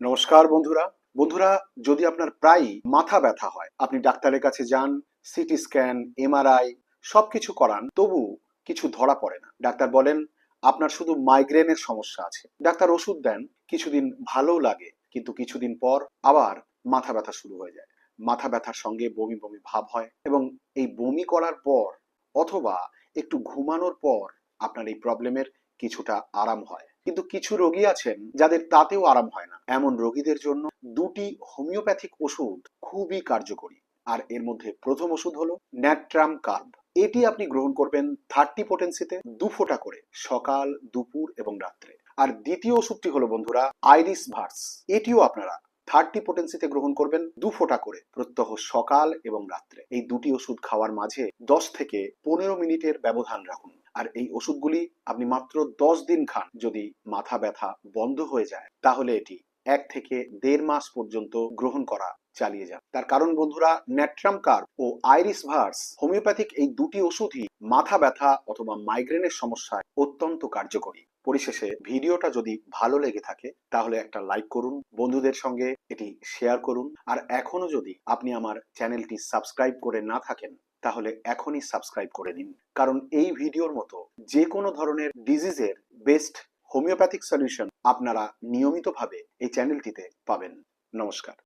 নমস্কার বন্ধুরা। বন্ধুরা, যদি আপনার প্রায়ই মাথা ব্যথা হয়, আপনি ডাক্তারের কাছে যান, সিটি স্ক্যান, এমআরআই সবকিছু করান, তবু কিছু ধরা পড়ে না। ডাক্তার বলেন, আপনার শুধু মাইগ্রেনের সমস্যা আছে। ডাক্তার ওষুধ দেন, কিছুদিন ভালো লাগে, কিন্তু কিছুদিন পর আবার মাথা ব্যথা শুরু হয়ে যায়। মাথা ব্যথার সঙ্গে বমি বমি ভাব হয় এবং এই বমি করার পর অথবা একটু ঘুমানোর পর আপনার এই প্রবলেমের কিছুটা আরাম হয়। কিন্তু কিছু রোগী আছেন যাদের তাতেও আরাম হয় না। এমন রোগীদের জন্য দুটি হোমিওপ্যাথিক ওষুধ খুবই কার্যকরী। আর এর মধ্যে প্রথম ওষুধ হলো ন্যাট্রাম কার্ব। এটি আপনি গ্রহণ করবেন থার্টি পোটেন্সিতে দু ফোঁটা করে সকাল, দুপুর এবং রাত্রে। আর দ্বিতীয় ওষুধটি হলো বন্ধুরা আইরিস ভার্স। এটিও আপনারা থার্টি পোটেন্সিতে গ্রহণ করবেন দু ফোঁটা করে প্রত্যহ সকাল এবং রাত্রে। এই দুটি ওষুধ খাওয়ার মাঝে দশ থেকে পনেরো মিনিটের ব্যবধান রাখুন। আর এই ওষুধগুলি আপনি মাত্র দশ দিন খান যদি মাথা ব্যথা বন্ধ হয়ে যায়। তাহলে এটি এক থেকে দেড় মাস পর্যন্ত গ্রহণ করা চালিয়ে যান। তার কারণ বন্ধুরা, ন্যাট্রাম ও আইরিস ভার্স হোমিওপ্যাথিক এই দুটি ওষুধই মাথা ব্যথা অথবা মাইগ্রেনের সমস্যায় অত্যন্ত কার্যকরী। পরিশেষে ভিডিওটা যদি ভালো লেগে থাকে, তাহলে একটা লাইক করুন, বন্ধুদের সঙ্গে এটি শেয়ার করুন, আর এখনও যদি আপনি আমার চ্যানেলটি সাবস্ক্রাইব করে না থাকেন, তাহলে এখনই সাবস্ক্রাইব করে দিন কারণ এই ভিডিওর মতো যে কোনো ধরনের ডিজিজের বেস্ট হোমিওপ্যাথিক সলিউশন আপনারা নিয়মিতভাবে এই চ্যানেলটিতে পাবেন। নমস্কার।